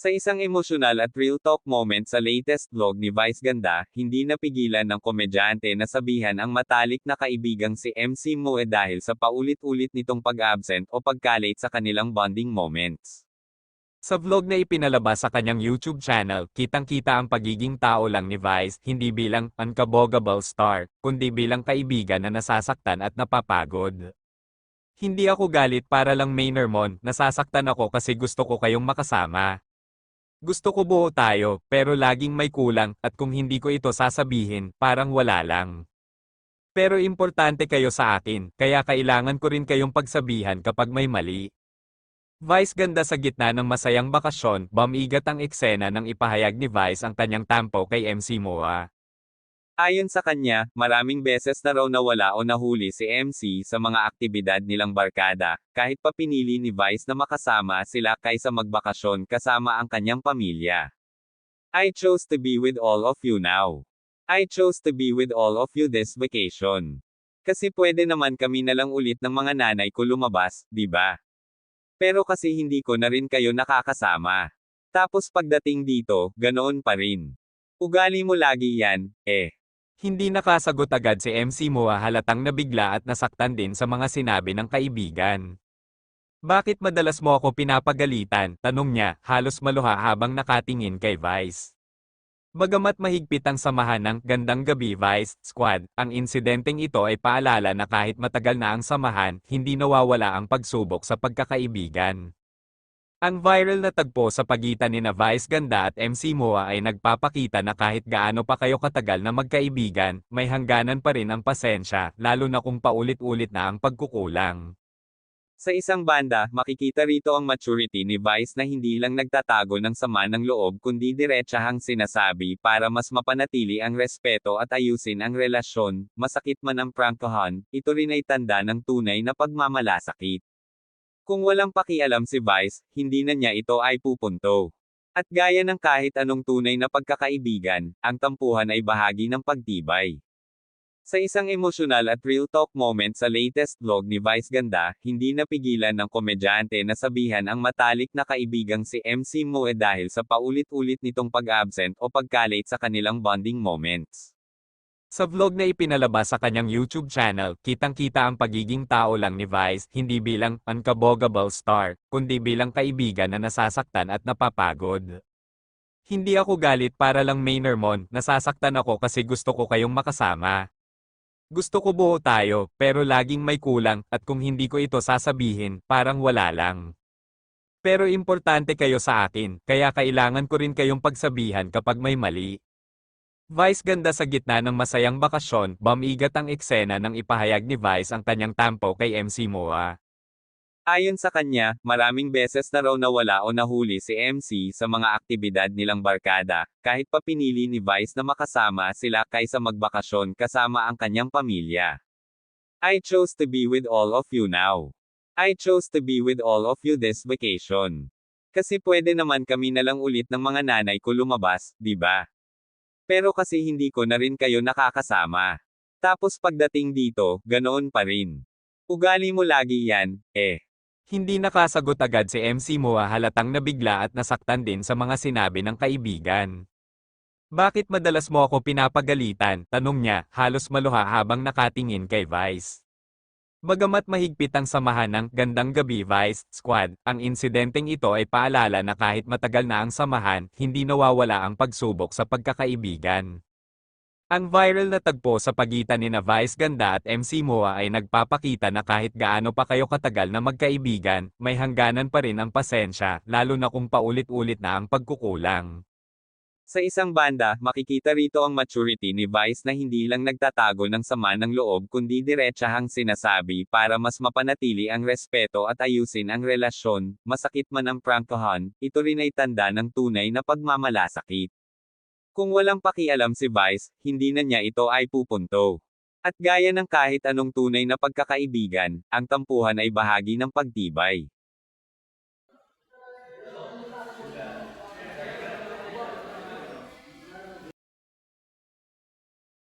Sa isang emosyonal at real talk moment sa latest vlog ni Vice Ganda, hindi napigilan ng komedyante na sabihan ang matalik na kaibigang si MC Moe dahil sa paulit-ulit nitong pag-absent o pagkalate sa kanilang bonding moments. Sa vlog na ipinalabas sa kanyang YouTube channel, kitang-kita ang pagiging tao lang ni Vice, hindi bilang unkabogable star, kundi bilang kaibigan na nasasaktan at napapagod. Hindi ako galit para lang Mainermon, nasasaktan ako kasi gusto ko kayong makasama. Gusto ko buo tayo, pero laging may kulang, at kung hindi ko ito sasabihin, parang wala lang. Pero importante kayo sa akin, kaya kailangan ko rin kayong pagsabihan kapag may mali. Vice ganda sa gitna ng masayang bakasyon, bumigat ang eksena nang ipahayag ni Vice ang kanyang tampo kay MC Moa. Ayon sa kanya, maraming beses na raw nawala o nahuli si MC sa mga aktibidad nilang barkada, kahit pa pinili ni Vice na makasama sila kaysa magbakasyon kasama ang kanyang pamilya. I chose to be with all of you now. I chose to be with all of you this vacation. Kasi pwede naman kami na lang ulit ng mga nanay ko lumabas, di ba? Pero kasi hindi ko na rin kayo nakakasama. Tapos pagdating dito, ganoon pa rin. Ugali mo lagi yan, eh. Hindi nakasagot agad si MC Moa halatang nabigla at nasaktan din sa mga sinabi ng kaibigan. Bakit madalas mo ako pinapagalitan? Tanong niya, halos maluha habang nakatingin kay Vice. Bagamat mahigpit ang samahan ng Gandang Gabi Vice Squad, ang insidenteng ito ay paalala na kahit matagal na ang samahan, hindi nawawala ang pagsubok sa pagkakaibigan. Ang viral na tagpo sa pagitan ni na Vice Ganda at MC Moa ay nagpapakita na kahit gaano pa kayo katagal na magkaibigan, may hangganan pa rin ang pasensya, lalo na kung paulit-ulit na ang pagkukulang. Sa isang banda, makikita rito ang maturity ni Vice na hindi lang nagtatago ng sama ng loob kundi diretsahang sinasabi para mas mapanatili ang respeto at ayusin ang relasyon, masakit man ang prangkahan, ito rin ay tanda ng tunay na pagmamalasakit. Kung walang pakialam si Vice, hindi na niya ito ay pupunto. At gaya ng kahit anong tunay na pagkakaibigan, ang tampuhan ay bahagi ng pagtibay. Sa isang emosyonal at real talk moment sa latest vlog ni Vice Ganda, hindi napigilan ng komedyante na sabihan ang matalik na kaibigang si MC Moe dahil sa paulit-ulit nitong pag-absent o pagkalate sa kanilang bonding moments. Sa vlog na ipinalabas sa kanyang YouTube channel, kitang-kita ang pagiging tao lang ni Vice, hindi bilang unkabogable star, kundi bilang kaibigan na nasasaktan at napapagod. Hindi ako galit para lang Mainermon, nasasaktan ako kasi gusto ko kayong makasama. Gusto ko buo tayo, pero laging may kulang, at kung hindi ko ito sasabihin, parang wala lang. Pero importante kayo sa akin, kaya kailangan ko rin kayong pagsabihan kapag may mali. Vice ganda sa gitna ng masayang bakasyon, bumigat ang eksena nang ipahayag ni Vice ang kanyang tampo kay MC Moa. Ayon sa kanya, maraming beses na raw nawala o nahuli si MC sa mga aktibidad nilang barkada, kahit pa pinili ni Vice na makasama sila kaysa magbakasyon kasama ang kanyang pamilya. I chose to be with all of you now. I chose to be with all of you this vacation. Kasi pwede naman kami na lang ulit ng mga nanay ko lumabas, di ba? Pero kasi hindi ko na rin kayo nakakasama. Tapos pagdating dito, ganoon pa rin. Ugali mo lagi yan, eh. Hindi nakasagot agad si MC Moa halatang nabigla at nasaktan din sa mga sinabi ng kaibigan. Bakit madalas mo ako pinapagalitan? Tanong niya, halos maluha habang nakatingin kay Vice. Bagamat mahigpit ang samahan ng Gandang Gabi Vice Squad, ang insidenteng ito ay paalala na kahit matagal na ang samahan, hindi nawawala ang pagsubok sa pagkakaibigan. Ang viral na tagpo sa pagitan ni na Vice Ganda at MC Moa ay nagpapakita na kahit gaano pa kayo katagal na magkaibigan, may hangganan pa rin ang pasensya, lalo na kung paulit-ulit na ang pagkukulang. Sa isang banda, makikita rito ang maturity ni Vice na hindi lang nagtatago ng sama ng loob kundi diretsahang sinasabi para mas mapanatili ang respeto at ayusin ang relasyon, masakit man ang prangkahan, ito rin ay tanda ng tunay na pagmamalasakit. Kung walang pakialam si Vice, hindi na niya ito ay pupunto. At gaya ng kahit anong tunay na pagkakaibigan, ang tampuhan ay bahagi ng pagtibay.